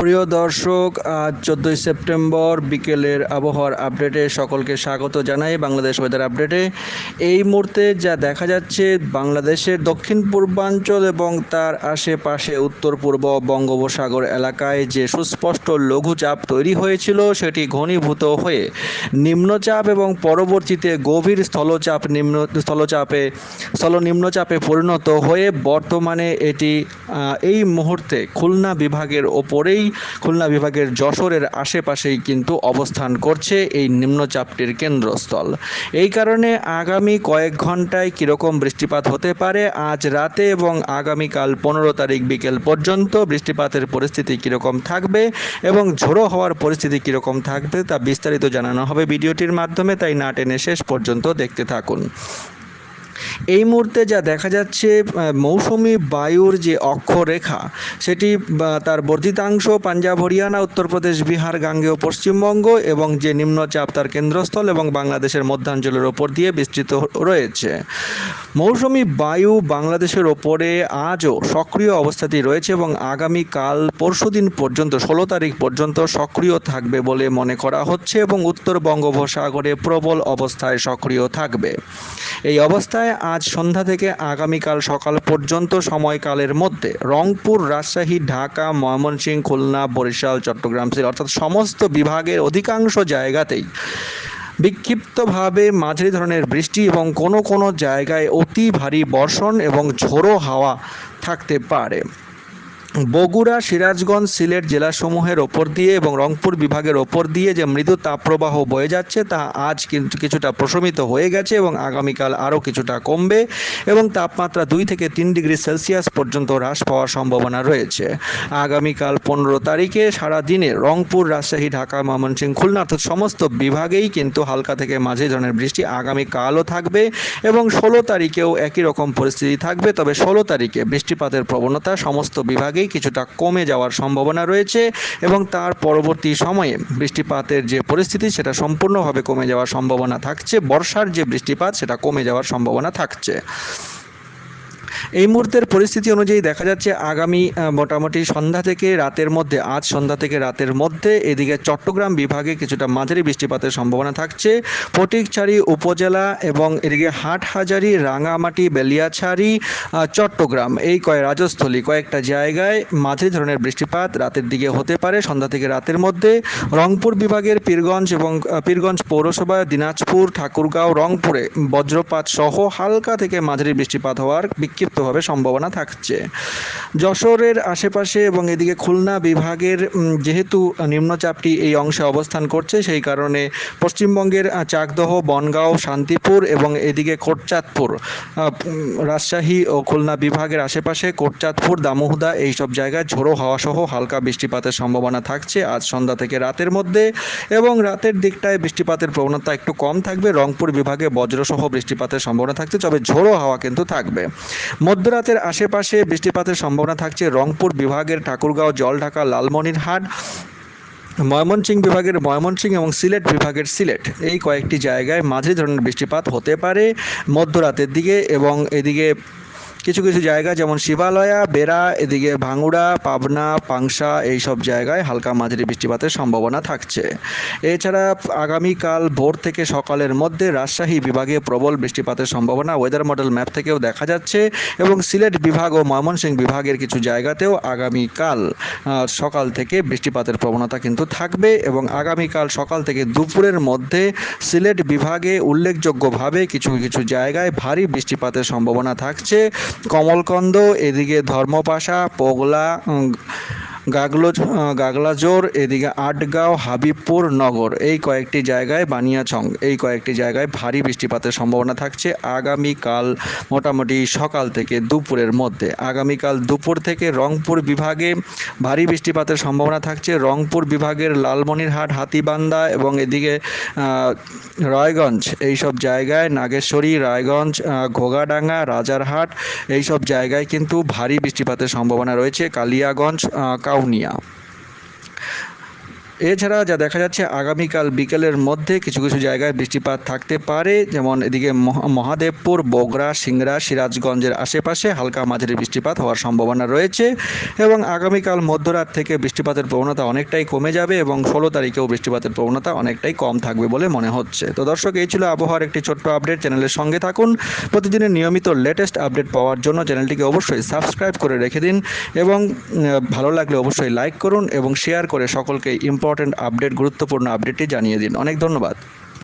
প্রিয় দর্শক, আজ চোদ্দোই সেপ্টেম্বর বিকেলের আবহাওয়ার আপডেটে সকলকে স্বাগত জানাই বাংলাদেশ ওয়েদার আপডেটে। এই মুহূর্তে যা দেখা যাচ্ছে, বাংলাদেশের দক্ষিণ পূর্বাঞ্চল এবং তার আশেপাশে উত্তর পূর্ব বঙ্গোপসাগর এলাকায় যে সুস্পষ্ট লঘুচাপ তৈরি হয়েছিল, সেটি ঘনীভূত হয়ে নিম্নচাপ এবং পরবর্তীতে গভীর স্থলচাপ নিম্ন, স্থলচাপে স্থল নিম্নচাপে পরিণত হয়ে বর্তমানে এটি এই মুহূর্তে খুলনা বিভাগের ওপরেই খুলনা বিভাগের যশোরের আশেপাশেই কিন্তু অবস্থান করছে এই নিম্নচাপটির কেন্দ্রস্থল। এই কারণে আগামী কয়েক ঘন্টায় কীরকম বৃষ্টিপাত হতে পারে, আজ রাতে এবং আগামীকাল পনেরো তারিখ বিকেল পর্যন্ত বৃষ্টিপাতের পরিস্থিতি কীরকম থাকবে এবং ঝোড়ো হওয়ার পরিস্থিতি কীরকম থাকবে তা বিস্তারিত জানানো হবে ভিডিওটির মাধ্যমে, তাই না টেনে শেষ পর্যন্ত দেখতে থাকুন। এই মুহূর্তে যা দেখা যাচ্ছে মৌসুমি বায়ুর যে অক্ষরেখা, সেটি তার বর্ধিতাংশ পাঞ্জাব, হরিয়ানা, উত্তরপ্রদেশ, বিহার, গাঙ্গেয়, পশ্চিমবঙ্গ এবং যে নিম্নচাপ তার কেন্দ্রস্থল এবং বাংলাদেশের মধ্যাঞ্চলের ওপর দিয়ে বিস্তৃত রয়েছে। মৌসুমি বায়ু বাংলাদেশের ওপরে আজও সক্রিয় অবস্থাতেই রয়েছে এবং আগামীকাল পরশুদিন পর্যন্ত, ষোলো তারিখ পর্যন্ত সক্রিয় থাকবে বলে মনে করা হচ্ছে এবং উত্তর বঙ্গোপসাগরে প্রবল অবস্থায় সক্রিয় থাকবে। এই অবস্থায় আজ সন্ধ্যা থেকে আগামীকাল সকাল পর্যন্ত সময়কালের মধ্যে রংপুর, রাজশাহী, ঢাকা, ময়মনসিংহ, খুলনা, বরিশাল, চট্টগ্রাম সিলেট অর্থাৎ সমস্ত বিভাগের অধিকাংশ জায়গাতেই বিক্ষিপ্তভাবে মাঝারি ধরনের বৃষ্টি এবং কোনো কোনো জায়গায় অতি ভারী বর্ষণ এবং ঝোড়ো হাওয়া থাকতে পারে। বগুড়া, সিরাজগঞ্জ, সিলেট জেলাসমূহের ওপর দিয়ে এবং রংপুর বিভাগের ওপর দিয়ে যে মৃদু তাপপ্রবাহ বয়ে যাচ্ছে, তা আজ কিন্তু কিছুটা প্রশমিত হয়ে গেছে এবং আগামীকাল আরও কিছুটা কমবে এবং তাপমাত্রা দুই থেকে তিন ডিগ্রি সেলসিয়াস পর্যন্ত হ্রাস পাওয়ার সম্ভাবনা রয়েছে। আগামীকাল পনেরো তারিখে সারা দিনে রংপুর, রাজশাহী, ঢাকা, ময়মনসিংহ, খুলনা অর্থাৎ সমস্ত বিভাগেই কিন্তু হালকা থেকে মাঝে ধরনের বৃষ্টি আগামীকালও থাকবে এবং ষোলো তারিখেও একই রকম পরিস্থিতি থাকবে। তবে ষোলো তারিখে বৃষ্টিপাতের প্রবণতা সমস্ত বিভাগেই কিছুটা কমে যাওয়ার সম্ভাবনা রয়েছে এবং তার পরবর্তী সময়ে বৃষ্টিপাতের যে পরিস্থিতি, সেটা সম্পূর্ণভাবে কমে যাওয়ার সম্ভাবনা থাকছে। বর্ষার যে বৃষ্টিপাত, সেটা কমে যাওয়ার সম্ভাবনা থাকছে। এই মুহূর্তের পরিস্থিতি অনুযায়ী দেখা যাচ্ছে আগামী মোটামুটি সন্ধ্যা থেকে রাতের মধ্যে, আজ সন্ধ্যা থেকে রাতের মধ্যে এদিকে চট্টগ্রাম বিভাগে কিছুটা মাঝারি বৃষ্টিপাতের সম্ভাবনা থাকছে। ফটিকছড়ি উপজেলা এবং এদিকে হাটহাজারি, রাঙামাটি, বেলিয়াছাড়ি চট্টগ্রাম এই কয় রাজস্থলী কয়েকটা জায়গায় মাঝারি ধরনের বৃষ্টিপাত রাতের দিকে হতে পারে। সন্ধ্যা থেকে রাতের মধ্যে রংপুর বিভাগের পীরগঞ্জ এবং পীরগঞ্জ পৌরসভা, দিনাজপুর, ঠাকুরগাঁও, রংপুরে বজ্রপাত সহ হালকা থেকে মাঝারি বৃষ্টিপাত হওয়ার বিক্ষিপ্তভাবে সম্ভাবনা থাকছে। যশোরের আশেপাশে এবং এদিকে খুলনা বিভাগের যেহেতু নিম্নচাপটি এই অংশে অবস্থান করছে, সেই কারণে পশ্চিমবঙ্গের চাকদহ, বনগাঁও, শান্তিপুর এবং এদিকে কোটচাঁদপুর রাজশাহী ও খুলনা বিভাগের আশেপাশে কোটচাঁদপুর, দামোহদা এইসব জায়গায় ঝোড়ো হাওয়া সহ হালকা বৃষ্টিপাতের সম্ভাবনা থাকছে আজ সন্ধ্যা থেকে রাতের মধ্যে এবং রাতের দিকটায় বৃষ্টিপাতের প্রবণতা একটু কম থাকবে। রংপুর বিভাগে বজ্রসহ বৃষ্টিপাতের সম্ভাবনা থাকছে, তবে ঝোড়ো হাওয়া কিন্তু থাকবে। মধ্যরাতের আশেপাশে বৃষ্টিপাতের সম্ভাবনা থাকছে। রংপুর বিভাগের ঠাকুরগাঁও, জলঢাকা, লালমনিরহাট, ময়মনসিংহ বিভাগের ময়মনসিংহ এবং সিলেট বিভাগের সিলেট। এই কয়েকটি জায়গায় মাঝারি ধরনের বৃষ্টিপাত হতে পারে মধ্যরাতের দিকে এবং এদিকে কিছু কিছু জায়গা, যেমন শিবালয়া, বেড়া, এদিকে ভাঙুড়া, পাবনা, পাংশা এই সব জায়গায় হালকা মাঝারি বৃষ্টিপাতের সম্ভাবনা থাকছে। এছাড়া আগামীকাল ভোর থেকে সকালের মধ্যে রাজশাহী বিভাগে প্রবল বৃষ্টিপাতের সম্ভাবনা ওয়েদার মডেল ম্যাপ থেকেও দেখা যাচ্ছে এবং সিলেট বিভাগ ও ময়মনসিংহ বিভাগের কিছু জায়গাতেও আগামীকাল সকাল থেকে বৃষ্টিপাতের প্রবণতা কিন্তু থাকবে এবং আগামীকাল সকাল থেকে দুপুরের মধ্যে সিলেট বিভাগে উল্লেখযোগ্যভাবে কিছু কিছু জায়গায় ভারী বৃষ্টিপাতের সম্ভাবনা থাকছে। কমলকন্দ এদিকে ধর্মপাশা পোগলা গাগলো গাগলাজোর, এদিকে আটগাঁও, হাবিবপুর, নগর। এই কয়েকটি জায়গায় বানিয়াছং এই কয়েকটি জায়গায় ভারী বৃষ্টিপাতের সম্ভাবনা থাকছে আগামীকাল মোটামুটি সকাল থেকে দুপুরের মধ্যে। আগামীকাল দুপুর থেকে রংপুর বিভাগে ভারী বৃষ্টিপাতের সম্ভাবনা থাকছে। রংপুর বিভাগের লালমনিরহাট হাতিবান্দা এবং এদিকে রায়গঞ্জ। এই সব জায়গায় নাগেশ্বরী, রায়গঞ্জ ঘোগাডাঙ্গা, রাজারহাট এই সব জায়গায় কিন্তু ভারী বৃষ্টিপাতের সম্ভাবনা রয়েছে। কালিয়াগঞ্জ 动你啊。এছাড়া যা দেখা যাচ্ছে, আগামীকাল বিকেলের মধ্যে কিছু কিছু জায়গায় বৃষ্টিপাত থাকতে পারে। যেমন এদিকে মহা- মহাদেবপুর বগরা সিংড়া, সিরাজগঞ্জের আশেপাশে হালকা মাঝারি বৃষ্টিপাত হওয়ার সম্ভাবনা রয়েছে এবং আগামীকাল মধ্যরাত থেকে বৃষ্টিপাতের প্রবণতা অনেকটাই কমে যাবে এবং ষোলো তারিখেও বৃষ্টিপাতের প্রবণতা অনেকটাই কম থাকবে বলে মনে হচ্ছে। তো দর্শক, এই ছিল আবহাওয়ার একটি ছোট্ট আপডেট। চ্যানেলের সঙ্গে থাকুন। প্রতিদিনের নিয়মিত লেটেস্ট আপডেট পাওয়ার জন্য চ্যানেলটিকে অবশ্যই সাবস্ক্রাইব করে রেখে দিন এবং ভালো লাগলে অবশ্যই লাইক করুন এবং শেয়ার করে সকলকে ইম্পর্ট্যান্ট আপডেট গুরুত্বপূর্ণ আপডেটটি জানিয়ে দিন। অনেক ধন্যবাদ।